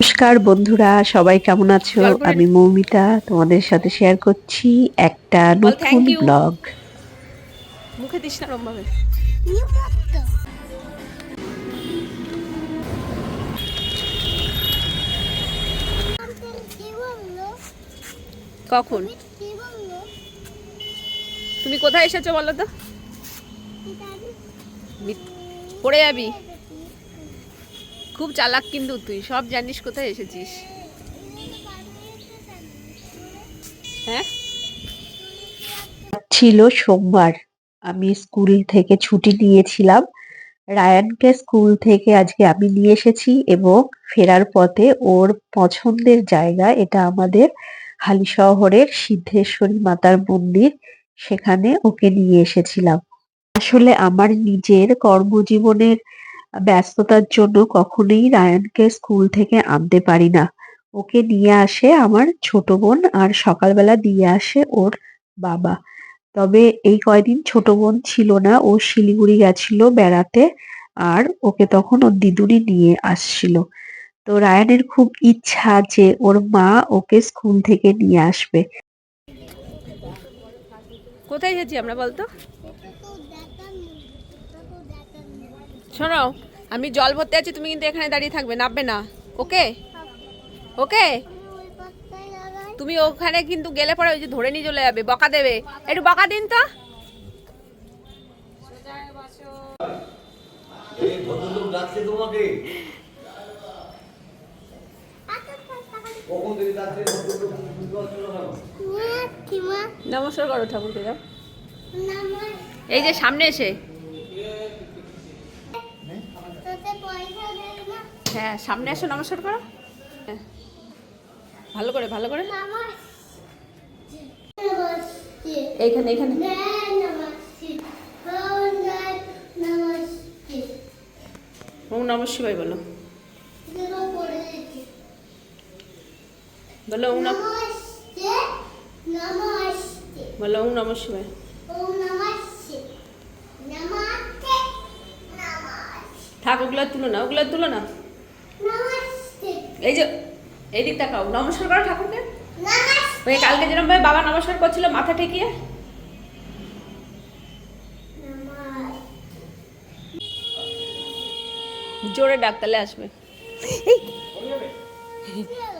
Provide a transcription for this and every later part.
নমস্কার বন্ধুরা সবাই কেমন আছো? আমি মৌমিতা তোমাদের সাথে শেয়ার করছি একটা নতুন ব্লগ মুখে দিস না রম কখন? তুমি কোথায় এসেছ বলো তো? পড়ে যাবি? খুব চালাক কিন্তু তুই, সব জানিস কোথায় এসেছিস? হ্যাঁ? ছিল সোমবার, আমি স্কুল থেকে ছুটি নিয়েছিলাম। রায়ানকে স্কুল থেকে আজকে আমি নিয়ে এসেছি এবং ফেরার পথে ওর পছন্দের জায়গা এটা আমাদের হালি শহরের সিদ্ধেশ্বরী মাতার মন্দির, সেখানে ওকে নিয়ে এসেছিলাম। আসলে আমার নিজের কর্মজীবনের ব্যস্ততার জন্য কখনোই রায়ানকে স্কুল থেকে আনতে পারি না। ওকে নিয়ে আসে আমার ছোট বোন আর সকালবেলা দিয়ে আসে ওর বাবা। তবে এই কয়দিন ছোট বোন ছিল না, ও শিলিগুড়ি গেছিল বেড়াতে আর ওকে তখন ওর দিদুনি নিয়ে আসছিল। তো রায়ানের খুব ইচ্ছা যে ওর মা ওকে স্কুল থেকে নিয়ে আসবে। কোথায় এসেছি আমরা বলতো? শোনো আমি জল ভরতে আছি তুমি কিন্তু এখানে দাঁড়িয়ে থাকবে নামবে না। ওকে? ওকে? তুমি ওখানে কিন্তু গেলে পরে ওই যে ধরে নিয়ে চলে যাবে বকা দেবে। একটু বকা দিন তো। নমস্কার করো ঠাকুরকে যাও। এই যে সামনে এসে। হ্যাঁ সামনে এসো, নমস্কার করো। হ্যাঁ। ভালো করে ভালো করে। এইখানে এইখানে ওম নম শিবাই বলো। বলো ওম নম বলো ওম নম শিবাই থাক, ওগুলো তুলো না, ওগুলো তুলো না। এই যে এই দিক তাকাও। নমস্কার করো ঠাকুরকে। ওই কালকে যেরকম ভাবে বাবা নমস্কার করছিল মাথা ঠেকিয়ে। জোরে ডাক তাহলে আসবে। জো-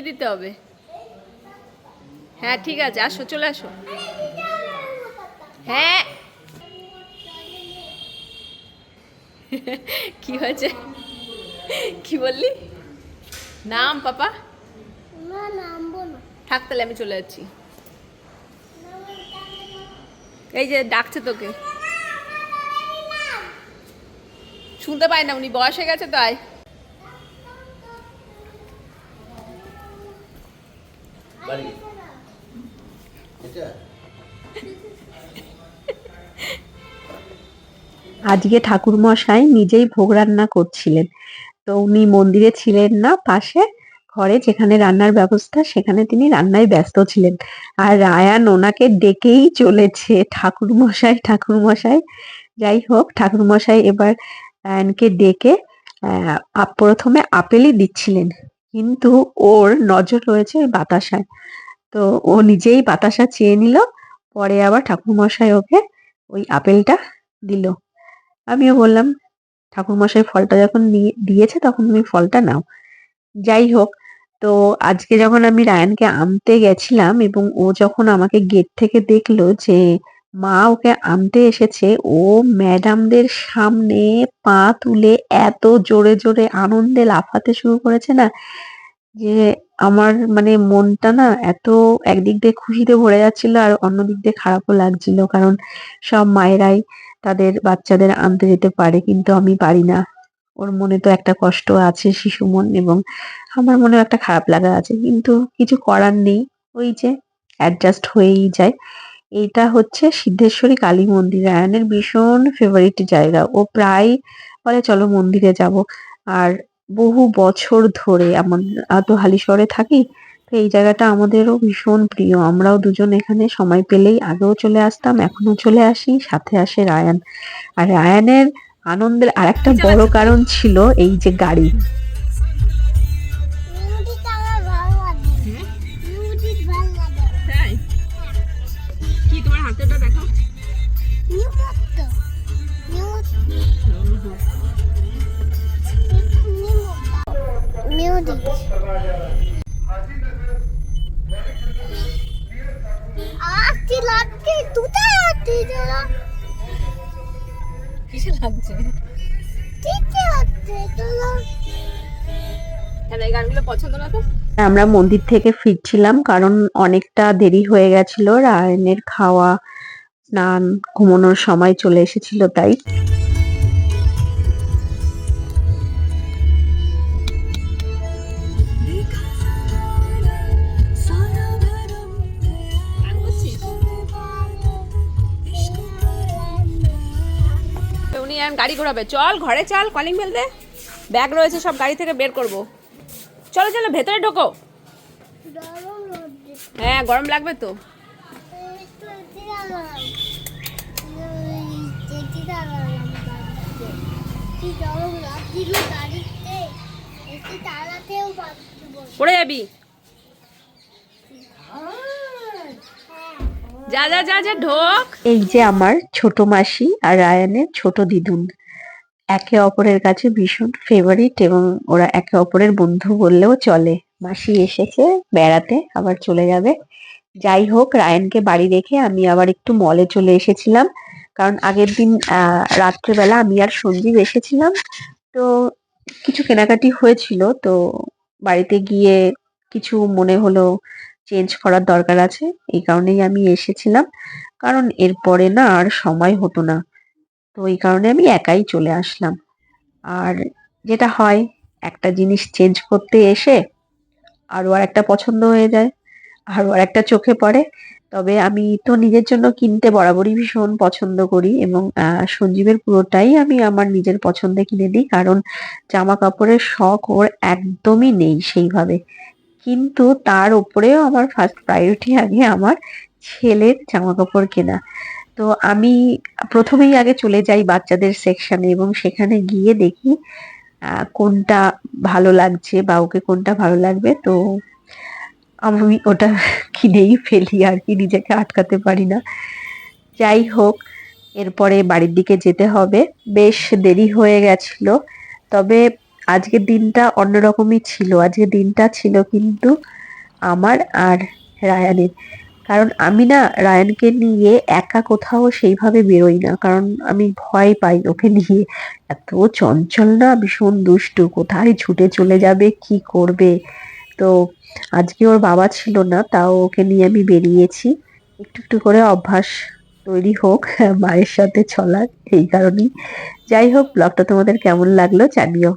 কি দিতে হবে। হ্যাঁ ঠিক আছে আসো চলে আসো। হ্যাঁ। কি হয়েছে? কি বললি? নাম পাপা? থাক তাহলে আমি চলে যাচ্ছি। এই যে ডাকছে তোকে। শুনতে পাই না উনি বয়স হয়ে গেছে তাই। আজকে ঠাকুর মশাই নিজেই ভোগ রান্না করছিলেন। তো উনি মন্দিরে ছিলেন না, পাশে ঘরে যেখানে রান্নার ব্যবস্থা, সেখানে তিনি রান্নায় ব্যস্ত ছিলেন। আর রায়ান ওনাকে ডেকেই চলেছে। ঠাকুর মশাই ঠাকুর মশাই যাই হোক ঠাকুর মশাই এবার রায়ানকে ডেকে প্রথমে আপেলই দিচ্ছিলেন। কিন্তু ওর নজর রয়েছে ওই বাতাসায়। তো ও নিজেই বাতাসা চেয়ে নিল, পরে আবার ঠাকুর মশাই ওকে ওই আপেলটা দিল। আমিও বললাম, ঠাকুরমশাই ফলটা যখন দিয়েছে তখন তুমি ফলটা নাও। যাই হোক, তো আজকে যখন আমি রায়ানকে আনতে গেছিলাম এবং ও যখন আমাকে গেট থেকে দেখল যে মা ওকে আনতে এসেছে। ও ম্যাডামদের সামনে পা তুলে এত জোরে জোরে আনন্দে লাফাতে শুরু করেছে না যে আমার মানে মনটা না এত একদিক দিয়ে খুশিতে ভরে যাচ্ছিল আর অন্যদিক দিয়ে খারাপও লাগছিল কারণ সব মায়েরাই তাদের বাচ্চাদের আনতে যেতে পারে কিন্তু আমি পারি না। ওর মনে তো একটা কষ্ট আছে শিশু মন এবং আমার মনেও একটা খারাপ লাগা আছে কিন্তু কিছু করার নেই। ওই যে অ্যাডজাস্ট হয়েই যায়। এইটা হচ্ছে সিদ্ধেশ্বরী কালী মন্দির। রায়ানের ভীষণ ফেভারিট জায়গা। ও প্রায় বলে, চলো মন্দিরে যাব। আর বহু বছর ধরে আমার তো হালিশহরে থাকি, তো এই জায়গাটা আমাদেরও ভীষণ প্রিয়। আমরাও দুজন এখানে সময় পেলেই আগেও চলে আসতাম এখনও চলে আসি, সাথে আসে রায়ান। আর রায়ানের আনন্দের আরেকটা বড় কারণ ছিল এই যে গাড়ি। আমরা মন্দির থেকে ফিরছিলাম কারণ অনেকটা দেরি হয়ে গেছিল রায়নের খাওয়া স্নান, ঘুমানোর সময় চলে এসেছিল তাই। গাড়ি ঘোরাবে। চল, ঘরে চল কলিং বেল দে। ব্যাগ রয়েছে, সব গাড়ি থেকে বের করব। চলো চলো, ভেতরে ঢোকো। হ্যাঁ গরম লাগবে তো। পড়ে যাবি? যা যা যা যা, ঢোক। এই যে আমার ছোট মাসি আর রায়ানের ছোট দিদুন। একে অপরের কাছে ভীষণ ফেভারিট এবং ওরা একে অপরের বন্ধু বললেও চলে। মাসি এসেছে বেড়াতে, আবার চলে যাবে। যাই হোক, রায়ানকে বাড়ি রেখে আমি আবার একটু মলে চলে এসেছিলাম। কারণ আগের দিন রাত্রেবেলা আমি আর সঞ্জীব এসেছিলাম। তো কিছু কেনাকাটি হয়েছিল, তো বাড়িতে গিয়ে কিছু মনে হলো চেঞ্জ করার দরকার আছে, এই কারণেই আমি এসেছিলাম। কারণ এরপরে না আর সময় হতো না, তো এই কারণে আমি একাই চলে আসলাম। আর যেটা হয়, একটা জিনিস চেঞ্জ করতে এসে আরও আর একটা পছন্দ হয়ে যায়। আরও আর একটা চোখে পড়ে। তবে আমি তো নিজের জন্য কিনতে বরাবরই ভীষণ পছন্দ করি এবং সঞ্জীবের পুরোটাই আমি আমার নিজের পছন্দে কিনে দিই, কারণ জামা কাপড়ের শখ ওর একদমই নেই সেইভাবে। কিন্তু তার উপরেও আমার ফার্স্ট প্রায়োরিটি আগে আমার ছেলের জামা কাপড় কেনা। তো আমি প্রথমেই আগে চলে যাই বাচ্চাদের সেকশনে এবং সেখানে গিয়ে দেখি কোনটা ভালো লাগছে বা ওকে কোনটা ভালো লাগবে। তো আমি ওটা কিনেই ফেলি আর কি, নিজেকে আটকাতে পারি না। যাই হোক, এরপরে বাড়ির দিকে যেতে হবে। বেশ দেরি হয়ে গেছিল, তবে আজকের দিনটা অন্যরকমই ছিল। আজকের দিনটা ছিল কিন্তু আমার আর রায়ানের। কারণ আমি না রায়ানকে নিয়ে একা কোথাও সেইভাবে বেরোই না, কারণ আমি ভয় পাই ওকে নিয়ে। এত চঞ্চল না, ভীষণ দুষ্টু। কোথায় ছুটে চলে যাবে, কি করবে? তো আজকে ওর বাবা ছিল না, তাও ওকে নিয়ে আমি বেরিয়েছি। একটু একটু করে অভ্যাস তৈরি হোক, মায়ের সাথে চলার, এই কারণেই। যাই হোক, ব্লগটা তোমাদের কেমন লাগল জানিও।